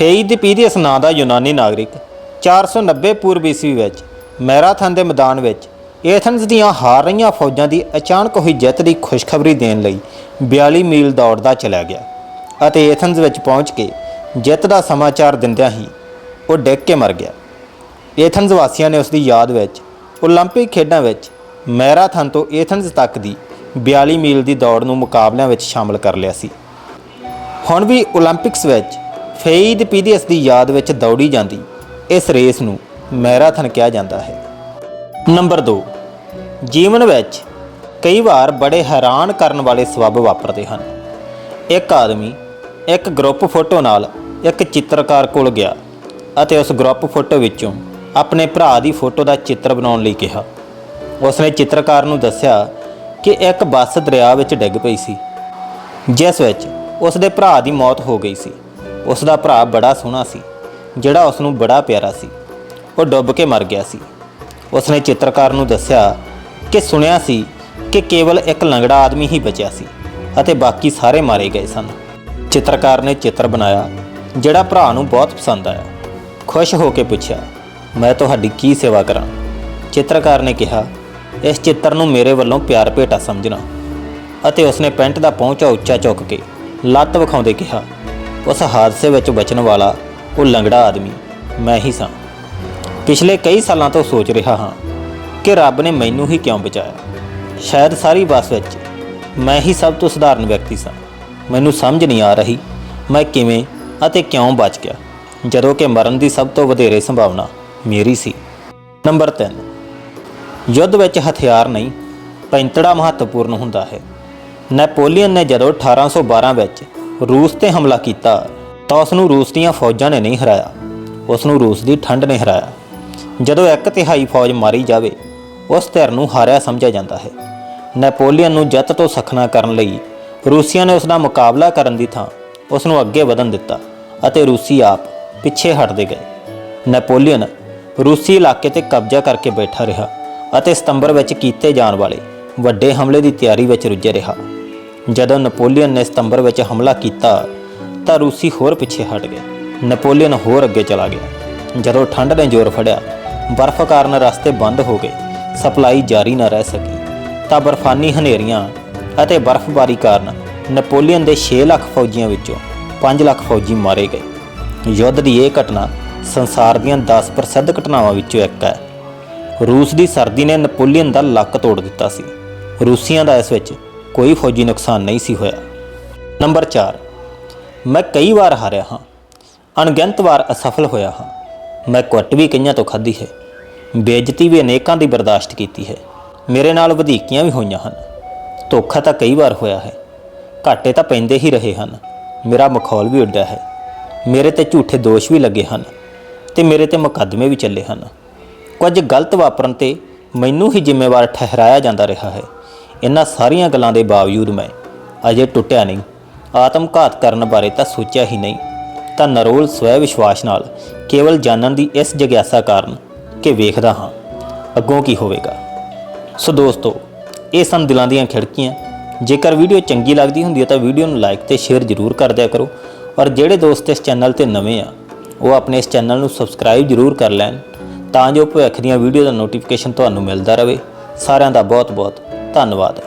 ਫੇਈਦ ਪੀਰੀਅਸ ਨਾਂ ਦਾ ਯੂਨਾਨੀ ਨਾਗਰਿਕ 490 ਪੂਰਬ ਈਸਵੀ ਵਿੱਚ, ਮੈਰਾਥਨ ਦੇ ਮੈਦਾਨ ਵਿੱਚ ਐਥਨਸ ਦੀਆਂ ਹਾਰ ਰਹੀਆਂ ਫੌਜਾਂ ਦੀ ਅਚਾਨਕ ਹੋਈ ਜਿੱਤ ਦੀ ਖੁਸ਼ਖਬਰੀ ਦੇਣ ਲਈ 42 ਮੀਲ ਦੌੜ ਦਾ ਚਲਾ ਗਿਆ ਅਤੇ ਐਥਨਸ ਵਿੱਚ ਪਹੁੰਚ ਕੇ ਜਿੱਤ ਦਾ ਸਮਾਚਾਰ ਦਿੰਦਿਆਂ ਹੀ ਉਹ ਡਿੱਗ ਕੇ ਮਰ ਗਿਆ। ਐਥਨਸ ਵਾਸੀਆਂ ਨੇ ਉਸ ਦੀ ਯਾਦ ਵਿੱਚ 올림픽 ਖੇਡਾਂ ਵਿੱਚ ਮੈਰਾਥਨ ਤੋਂ ਐਥਨਸ ਤੱਕ ਦੀ 42 ਮੀਲ ਦੀ ਦੌੜ ਨੂੰ ਮੁਕਾਬਲਿਆਂ ਵਿੱਚ ਸ਼ਾਮਲ ਕਰ ਲਿਆ ਸੀ। ਹੁਣ ਵੀ 올림픽ਸ ਵਿੱਚ ਫੇਈਦ ਪੀਡੀਐਸ ਦੀ ਯਾਦ ਵਿੱਚ ਦੌੜੀ ਜਾਂਦੀ, ਇਸ ਰੇਸ ਨੂੰ ਮੈਰਾਥਨ ਕਿਹਾ ਜਾਂਦਾ ਹੈ। ਨੰਬਰ 2 ਜੀਵਨ ਵਿੱਚ ਕਈ ਵਾਰ ਬੜੇ ਹੈਰਾਨ ਕਰਨ ਵਾਲੇ ਸਬੱਬ ਵਾਪਰਦੇ ਹਨ। ਇੱਕ ਆਦਮੀ ਇੱਕ ਗਰੁੱਪ ਫੋਟੋ ਨਾਲ ਇੱਕ ਚਿੱਤਰਕਾਰ ਕੋਲ ਗਿਆ ਅਤੇ ਉਸ ਗਰੁੱਪ ਫੋਟੋ ਵਿੱਚੋਂ ਆਪਣੇ ਭਰਾ ਦੀ ਫੋਟੋ ਦਾ ਚਿੱਤਰ ਬਣਾਉਣ ਲਈ ਕਿਹਾ। ਉਸਨੇ ਚਿੱਤਰਕਾਰ ਨੂੰ ਦੱਸਿਆ ਕਿ ਇੱਕ ਬੱਸ ਦਰਿਆ ਵਿੱਚ ਡਿੱਗ ਪਈ ਸੀ, ਜਿਸ ਵਿੱਚ ਉਸ ਦੇ ਭਰਾ ਦੀ ਮੌਤ ਹੋ ਗਈ ਸੀ। ਉਸ ਦਾ ਭਰਾ ਬੜਾ ਸੋਹਣਾ ਸੀ, ਜਿਹੜਾ ਉਸ ਨੂੰ ਬੜਾ ਪਿਆਰਾ ਸੀ। ਉਹ ਡੁੱਬ ਕੇ ਮਰ ਗਿਆ ਸੀ। ਉਸ ਨੇ ਚਿੱਤਰਕਾਰ ਨੂੰ ਦੱਸਿਆ ਕਿ ਸੁਣਿਆ ਸੀ ਕਿ ਕੇਵਲ ਇੱਕ ਲੰਗੜਾ ਆਦਮੀ ਹੀ ਬਚਿਆ ਸੀ ਅਤੇ ਬਾਕੀ ਸਾਰੇ ਮਾਰੇ ਗਏ ਸਨ। ਚਿੱਤਰਕਾਰ ਨੇ ਚਿੱਤਰ ਬਣਾਇਆ, ਜਿਹੜਾ ਭਰਾ ਨੂੰ ਬਹੁਤ ਪਸੰਦ ਆਇਆ। ਖੁਸ਼ ਹੋ ਕੇ ਪੁੱਛਿਆ, ਮੈਂ ਤੁਹਾਡੀ ਕੀ ਸੇਵਾ ਕਰਾਂ? ਚਿੱਤਰਕਾਰ ਨੇ ਕਿਹਾ, ਇਸ ਚਿੱਤਰ ਨੂੰ ਮੇਰੇ ਵੱਲੋਂ ਪਿਆਰ ਭੇਟਾ ਸਮਝਣਾ। ਅਤੇ ਉਸਨੇ ਪੈਂਟ ਦਾ ਪਹੁੰਚਾ ਉੱਚਾ ਚੁੱਕ ਕੇ ਲੱਤ ਵਿਖਾਉਂਦੇ ਕਿਹਾ ਉਸ ਹਾਦਸੇ ਵਿੱਚ ਬਚਣ ਵਾਲਾ ਉਹ ਲੰਗੜਾ ਆਦਮੀ ਮੈਂ ਹੀ ਸਾਂ। ਪਿਛਲੇ ਕਈ ਸਾਲਾਂ ਤੋਂ ਸੋਚ ਰਿਹਾ ਹਾਂ ਕਿ ਰੱਬ ਨੇ ਮੈਨੂੰ ਹੀ ਕਿਉਂ ਬਚਾਇਆ। ਸ਼ਾਇਦ ਸਾਰੀ ਬੱਸ ਵਿੱਚ ਮੈਂ ਹੀ ਸਭ ਤੋਂ ਸਧਾਰਨ ਵਿਅਕਤੀ ਸਾਂ। ਮੈਨੂੰ ਸਮਝ ਨਹੀਂ ਆ ਰਹੀ ਮੈਂ ਕਿਵੇਂ ਅਤੇ ਕਿਉਂ ਬਚ ਗਿਆ, ਜਦੋਂ ਕਿ ਮਰਨ ਦੀ ਸਭ ਤੋਂ ਵਧੇਰੇ ਸੰਭਾਵਨਾ ਮੇਰੀ ਸੀ। ਨੰਬਰ 3 ਯੁੱਧ ਵਿੱਚ ਹਥਿਆਰ ਨਹੀਂ, ਪੈਂਤੜਾ ਮਹੱਤਵਪੂਰਨ ਹੁੰਦਾ ਹੈ। ਨੈਪੋਲੀਅਨ ਨੇ ਜਦੋਂ 1812 ਵਿੱਚ ਰੂਸ ਤੇ ਹਮਲਾ ਕੀਤਾ, ਤਾਂ ਉਸ ਨੂੰ ਰੂਸ ਦੀਆਂ ਫੌਜਾਂ ਨੇ ਨਹੀਂ ਹਰਾਇਆ। ਉਸ ਨੂੰ ਰੂਸ ਦੀ ਠੰਡ ਨੇ ਹਰਾਇਆ। ਜਦੋਂ ਇੱਕ ਤਿਹਾਈ ਫੌਜ ਮਾਰੀ ਜਾਵੇ, ਉਸ ਧਿਰ ਨੂੰ ਹਾਰਿਆ ਸਮਝਿਆ ਜਾਂਦਾ ਹੈ। ਨੈਪੋਲੀਅਨ ਨੂੰ ਜੱਤ ਤੋਂ ਸਖਣਾ ਕਰਨ ਲਈ ਰੂਸੀਆਂ ਨੇ ਉਸ ਦਾ ਮੁਕਾਬਲਾ ਕਰਨ ਦੀ ਥਾਂ ਉਸ ਨੂੰ ਅੱਗੇ ਵਧਣ ਦਿੱਤਾ ਅਤੇ ਰੂਸੀ ਆਪ ਪਿੱਛੇ ਹਟਦੇ ਗਏ। ਨੈਪੋਲੀਅਨ ਰੂਸੀ ਇਲਾਕੇ ਤੇ ਕਬਜ਼ਾ ਕਰਕੇ ਬੈਠਾ ਰਿਹਾ ਅਤੇ ਸਤੰਬਰ ਵਿੱਚ ਕੀਤੇ ਜਾਣ ਵਾਲੇ ਵੱਡੇ ਹਮਲੇ ਦੀ ਤਿਆਰੀ ਵਿੱਚ ਰੁੱਝੇ ਰਿਹਾ। ਜਦੋਂ ਨੈਪੋਲੀਅਨ ਨੇ ਸਤੰਬਰ ਵਿੱਚ ਹਮਲਾ ਕੀਤਾ ਤਾਂ ਰੂਸੀ ਹੋਰ ਪਿੱਛੇ ਹਟ ਗਏ ਨੈਪੋਲੀਅਨ ਹੋਰ ਅੱਗੇ ਚਲਾ ਗਿਆ। ਜਦੋਂ ਠੰਡ ਨੇ ਜ਼ੋਰ ਫੜਿਆ, ਬਰਫ਼ ਕਾਰਨ ਰਸਤੇ ਬੰਦ ਹੋ ਗਏ, ਸਪਲਾਈ ਜਾਰੀ ਨਾ ਰਹਿ ਸਕੀ, ਤਾਂ ਬਰਫਾਨੀ ਹਨੇਰੀਆਂ ਅਤੇ ਬਰਫ਼ਬਾਰੀ ਕਾਰਨ ਨਪੋਲੀਅਨ ਦੇ 6 ਲੱਖ ਫੌਜੀਆਂ ਵਿੱਚੋਂ 5 ਲੱਖ ਫੌਜੀ ਮਾਰੇ ਗਏ। ਯੁੱਧ ਦੀ ਇਹ ਘਟਨਾ ਸੰਸਾਰ ਦੀਆਂ 10 ਪ੍ਰਸਿੱਧ ਘਟਨਾਵਾਂ ਵਿੱਚੋਂ ਇੱਕ ਹੈ। ਰੂਸ ਦੀ ਸਰਦੀ ਨੇ ਨਪੋਲੀਅਨ ਦਾ ਲੱਕ ਤੋੜ ਦਿੱਤਾ ਸੀ। ਰੂਸੀਆਂ ਦਾ ਇਸ ਵਿੱਚ ਕੋਈ ਫੌਜੀ ਨੁਕਸਾਨ ਨਹੀਂ ਸੀ ਹੋਇਆ। ਨੰਬਰ 4 ਮੈਂ ਕਈ ਵਾਰ ਹਾਰਿਆ ਹਾਂ। ਅਣਗਿਣਤ ਵਾਰ ਅਸਫਲ ਹੋਇਆ ਹਾਂ। ਮੈਂ ਕੁੱਟ ਵੀ ਕਈਆਂ ਤੋਂ ਖਾਧੀ ਹੈ। ਬੇਇੱਜ਼ਤੀ ਵੀ ਅਨੇਕਾਂ ਦੀ ਬਰਦਾਸ਼ਤ ਕੀਤੀ ਹੈ। ਮੇਰੇ ਨਾਲ ਵਧੀਕੀਆਂ ਵੀ ਹੋਈਆਂ ਹਨ। ਧੋਖਾ ਤਾਂ ਕਈ ਵਾਰ ਹੋਇਆ ਹੈ। ਘਾਟੇ ਤਾਂ ਪੈਂਦੇ ਹੀ ਰਹੇ ਹਨ। ਮੇਰਾ ਮਖੌਲ ਵੀ ਉੱਡਿਆ ਹੈ। ਮੇਰੇ ਤੇ ਝੂਠੇ ਦੋਸ਼ ਵੀ ਲੱਗੇ ਹਨ ਤੇ ਮੇਰੇ ਤੇ ਮੁਕੱਦਮੇ ਵੀ ਚੱਲੇ ਹਨ। ਕੁਝ ਗਲਤ ਵਾਪਰਨ ਤੇ ਮੈਨੂੰ ਹੀ ਜ਼ਿੰਮੇਵਾਰ ਠਹਿਰਾਇਆ ਜਾਂਦਾ ਰਿਹਾ ਹੈ। ਇਹਨਾਂ ਸਾਰੀਆਂ ਗੱਲਾਂ ਦੇ ਬਾਵਜੂਦ ਮੈਂ ਅਜੇ ਟੁੱਟਿਆ ਨਹੀਂ। ਆਤਮਘਾਤ ਕਰਨ ਬਾਰੇ ਤਾਂ ਸੋਚਿਆ ਹੀ ਨਹੀਂ। ਤਾਂ ਨਰੋਲ ਸਵੈ ਵਿਸ਼ਵਾਸ ਨਾਲ ਕੇਵਲ ਜਾਣਨ ਦੀ ਇਸ ਜਗਿਆਸਾ ਕਾਰਨ ਕਿ ਵੇਖਦਾ ਹਾਂ, ਅੱਗੋਂ ਕੀ ਹੋਵੇਗਾ। ਸੋ ਦੋਸਤੋ, ਇਹ ਸਨ ਦਿਲਾਂ ਦੀਆਂ ਖਿੜਕੀਆਂ। ਜੇਕਰ ਵੀਡੀਓ ਚੰਗੀ ਲੱਗਦੀ ਹੁੰਦੀ ਹੈ ਤਾਂ ਵੀਡੀਓ ਨੂੰ ਲਾਈਕ ਤੇ ਸ਼ੇਅਰ ਜ਼ਰੂਰ ਕਰ ਦਿਆ ਕਰੋ। ਔਰ ਜਿਹੜੇ ਦੋਸਤ ਇਸ ਚੈਨਲ ਤੇ ਨਵੇਂ ਆ, ਉਹ ਆਪਣੇ ਇਸ ਚੈਨਲ ਨੂੰ ਸਬਸਕ੍ਰਾਈਬ ਜ਼ਰੂਰ ਕਰ ਲੈਣ, ਤਾਂ ਜੋ ਭਵਿੱਖ ਦੀਆਂ ਵੀਡੀਓ ਦਾ ਨੋਟੀਫਿਕੇਸ਼ਨ ਤੁਹਾਨੂੰ ਮਿਲਦਾ ਰਹੇ। ਸਾਰਿਆਂ ਦਾ ਬਹੁਤ ਬਹੁਤ ਧੰਨਵਾਦ।